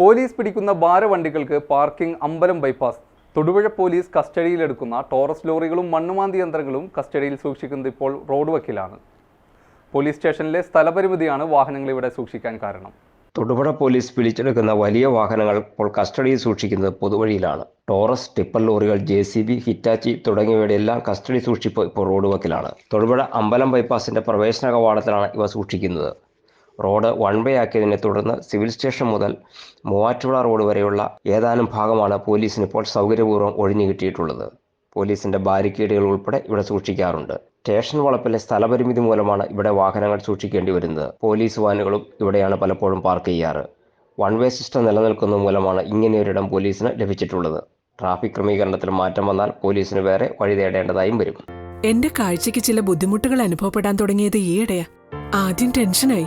Police പിടിക്കുന്ന ഭാരവണ്ടികൾക്ക് parking അമ്പലം ബൈപ്പാസ്. തൊടുപുഴ പോലീസ് കസ്റ്റഡിയിലെടുക്കുന്ന ടോറസ് ലോറികളും മണ്ണുമാന്തി യന്ത്രങ്ങളും കസ്റ്റഡിയിൽ സൂക്ഷിക്കുന്നത് ഇപ്പോൾ റോഡ് വക്കിലാണ്. പോലീസ് സ്റ്റേഷനിലെ സ്ഥലപരിമിതിയാണ് വാഹനങ്ങൾ ഇവിടെ സൂക്ഷിക്കാൻ കാരണം. തൊടുപുഴ പോലീസ് പിടിച്ചെടുക്കുന്ന വലിയ വാഹനങ്ങൾ ഇപ്പോൾ കസ്റ്റഡിയിൽ സൂക്ഷിക്കുന്നത് പൊതുവഴിയിലാണ്. ടോറസ് ടിപ്പർ ലോറികൾ ജെ സി ബി ഹിറ്റാച്ചി തുടങ്ങിയവയുടെ എല്ലാം കസ്റ്റഡി സൂക്ഷിപ്പ് ഇപ്പോൾ റോഡ് വക്കിലാണ്. തൊടുപുഴ അമ്പലം ബൈപ്പാസിന്റെ പ്രവേശന കവാടത്തിലാണ് ഇവ സൂക്ഷിക്കുന്നത്. റോഡ് വൺ വേ ആക്കിയതിനെ തുടർന്ന് സിവിൽ സ്റ്റേഷൻ മുതൽ മൂവാറ്റുപുഴ റോഡ് വരെയുള്ള ഏതാനും ഭാഗമാണ് പോലീസിന് ഇപ്പോൾ സൗകര്യപൂർവം ഒഴിഞ്ഞു കിട്ടിയിട്ടുള്ളത്. പോലീസിന്റെ ബാരിക്കേഡുകൾ ഉൾപ്പെടെ ഇവിടെ സൂക്ഷിക്കാറുണ്ട്. സ്റ്റേഷൻ വളപ്പിലെ സ്ഥലപരിമിതി മൂലമാണ് ഇവിടെ വാഹനങ്ങൾ സൂക്ഷിക്കേണ്ടി വരുന്നത്. പോലീസ് വാനുകളും ഇവിടെയാണ് പലപ്പോഴും പാർക്ക് ചെയ്യാറ്. വൺ വേ സിസ്റ്റം നിലനിൽക്കുന്ന മൂലമാണ് ഇങ്ങനെയൊരിടം പോലീസിന് ലഭിച്ചിട്ടുള്ളത്. ട്രാഫിക് ക്രമീകരണത്തിൽ മാറ്റം വന്നാൽ പോലീസിന് വേറെ വഴി തേടേണ്ടതായും വരും. എന്റെ കാഴ്ചയ്ക്ക് ചില ബുദ്ധിമുട്ടുകൾ അനുഭവപ്പെടാൻ തുടങ്ങിയത് ഈയിടെയാ. ആദ്യം ടെൻഷനായി